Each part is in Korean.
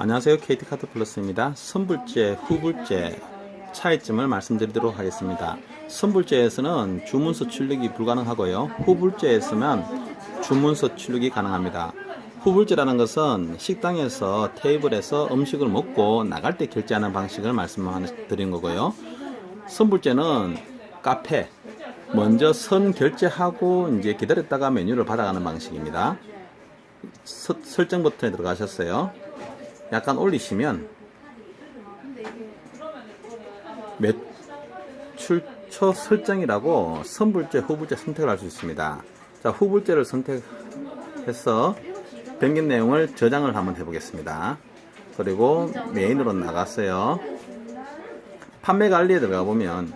안녕하세요. KT카드 플러스입니다. 선불제, 후불제 차이점을 말씀드리도록 하겠습니다. 선불제에서는 주문서 출력이 불가능하고요. 후불제에서는 주문서 출력이 가능합니다. 후불제라는 것은 식당에서 테이블에서 음식을 먹고 나갈 때 결제하는 방식을 말씀드린 거고요. 선불제는 카페, 먼저 선 결제하고 이제 기다렸다가 메뉴를 받아가는 방식입니다. 서- 설정 버튼에 들어가셨어요. 약간 올리시면 매출처 설정이라고 선불제, 후불제 선택을 할 수 있습니다. 자, 후불제를 선택해서 변경 내용을 저장을 한번 해보겠습니다. 그리고 메인으로 나갔어요. 판매 관리에 들어가 보면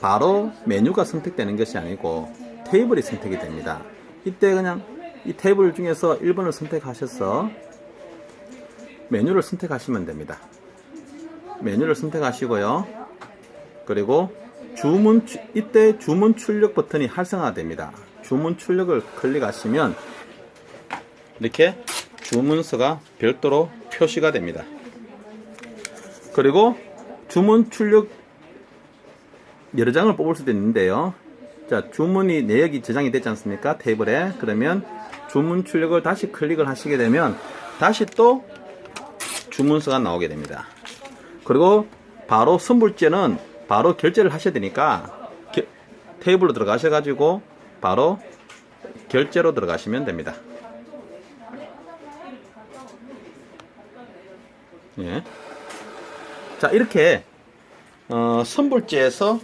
바로 메뉴가 선택되는 것이 아니고 테이블이 선택이 됩니다. 이때 그냥 이 테이블 중에서 1번을 선택하셔서 메뉴를 선택하시면 됩니다. 메뉴를 선택하시고요. 그리고 주문 추- 이때 주문 출력 버튼이 활성화됩니다. 주문 출력을 클릭하시면 이렇게 주문서가 별도로 표시가 됩니다. 그리고 주문 출력 여러 장을 뽑을 수도 있는데요. 자, 주문이 내역이 저장이 됐지 않습니까? 테이블에. 그러면 주문 출력을 다시 클릭을 하시게 되면 다시 또 주문서가 나오게 됩니다. 그리고 바로 선불제는 바로 결제를 하셔야 되니까 겨- 테이블로 들어가셔가지고 바로 결제로 들어가시면 됩니다. 예. 자, 이렇게 어, 선불제에서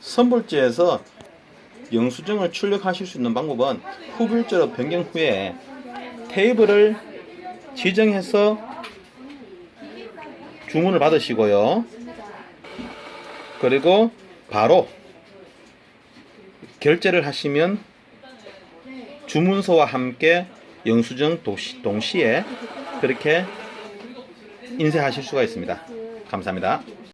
선불제에서 영수증을 출력하실 수 있는 방법은 후불제로 변경 후에 테이블을 지정해서 주문을 받으시고요. 그리고 바로 결제를 하시면 주문서와 함께 영수증 동시, 동시에 그렇게 인쇄하실 수가 있습니다. 감사합니다.